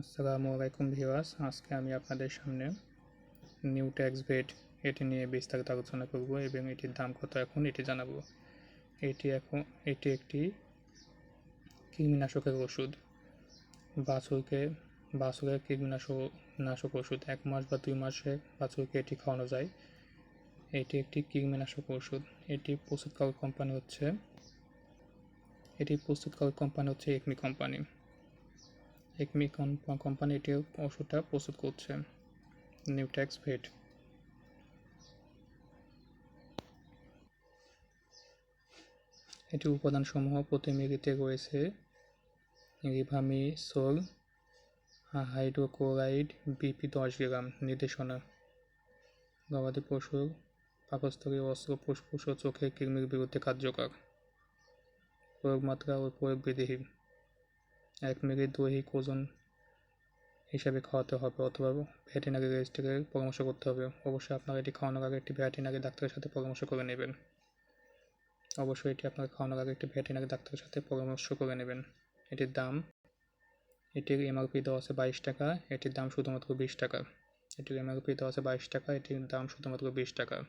আসসালামু আলাইকুম ভিউয়ার্স, আজকে আমি আপনাদের সামনে নিউ ট্যাক্স ভেট এটি নিয়ে বিস্তারিত আলোচনা করব এবং এটির দাম কত এখন এটি জানাব। এটি এখন, এটি একটি কৃমিনাশকের ওষুধ। বাছুরকে, বাছুরের কৃমিনাশক, নাশক ওষুধ, এক মাস বা দুই মাসে বাছুরকে এটি খাওয়ানো যায়। এটি একটি কৃমিনাশক ওষুধ। এটি প্রস্তুতকারক কোম্পানি হচ্ছে, এটি প্রস্তুতকারক কোম্পানি হচ্ছে একমি কোম্পানি। একমি কোম্পানি এটি ওষুধটা প্রস্তুত করছে। নিউট্যাক্স ভেট এটি উপাদানসমূহ প্রতি মিলিতে রয়েছে রিভামিসোল হাইড্রোক্লোরাইড বিপি দশ গ্রাম নির্দেশনা। গবাদি পশুর পাকস্থলী অস্ত্র, ফুসফুস ও চোখের কৃমির বিরুদ্ধে কার্যকর। প্রয়োগমাত্রা ও প্রয়োগ বিধিহীন এক মিলি দৈহিক ওজন হিসাবে খাওয়াতে হবে অথবা ভেটেনারি রেজিস্ট্রিকে পরামর্শ করতে হবে। অবশ্যই আপনারা এটি খাওয়ানোর আগে একটি ভেটেনারি ডাক্তারের সাথে পরামর্শ করে নেবেন। অবশ্যই এটি আপনার খাওয়ানোর আগে একটি ভেটেনারি ডাক্তারের সাথে পরামর্শ করে নেবেন। এটির দাম, এটির এমআরপি দেওয়া আছে বাইশ টাকা, এটির দাম শুধুমাত্র বিশ টাকা। এটির এমআরপি দেওয়া আছে বাইশ টাকা, এটির দাম শুধুমাত্র বিশ টাকা।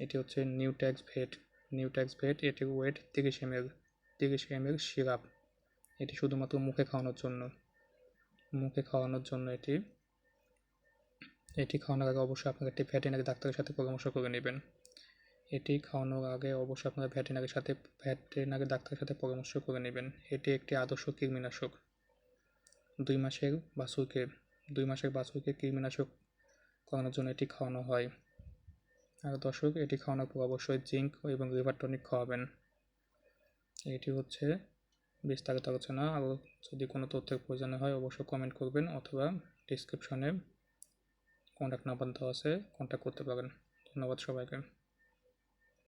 এটি হচ্ছে new tax vet. New tax vet, এটির ওয়েট তিরিশ এম এল তিরিশ এম এল সিরাপ। এটি শুধুমাত্র মুখে খাওয়ানোর জন্য। মুখে খাওয়ানোর জন্য এটি। এটি খাওয়ানোর আগে অবশ্যই আপনাকে একটি ভেটেনারি ডাক্তারের সাথে পরামর্শ করে নেবেন। এটি খাওয়ানোর আগে অবশ্যই আপনারা ভেটেনারির সাথে ভেটেনারি ডাক্তারের সাথে পরামর্শ করে নেবেন। এটি একটি আদর্শ কৃমিনাশক। দুই মাসের বাছুরকে, দুই মাসের বাছুরকে কৃমিনাশক করানোর জন্য এটি খাওয়ানো হয়। আর দর্শক, এটি খাওয়ানোর পর অবশ্যই জিঙ্ক এবং লিভার টনিক খাওয়াবেন। এটি হচ্ছে বিস্তারিত আলোচনা আরও যদি কোনো তথ্যের প্রয়োজন হয়, অবশ্যই কমেন্ট করবেন অথবা ডিসক্রিপশনে কন্ট্যাক্ট নাম্বার দেওয়া আছে কন্ট্যাক্ট করতে পারেন। ধন্যবাদ সবাইকে।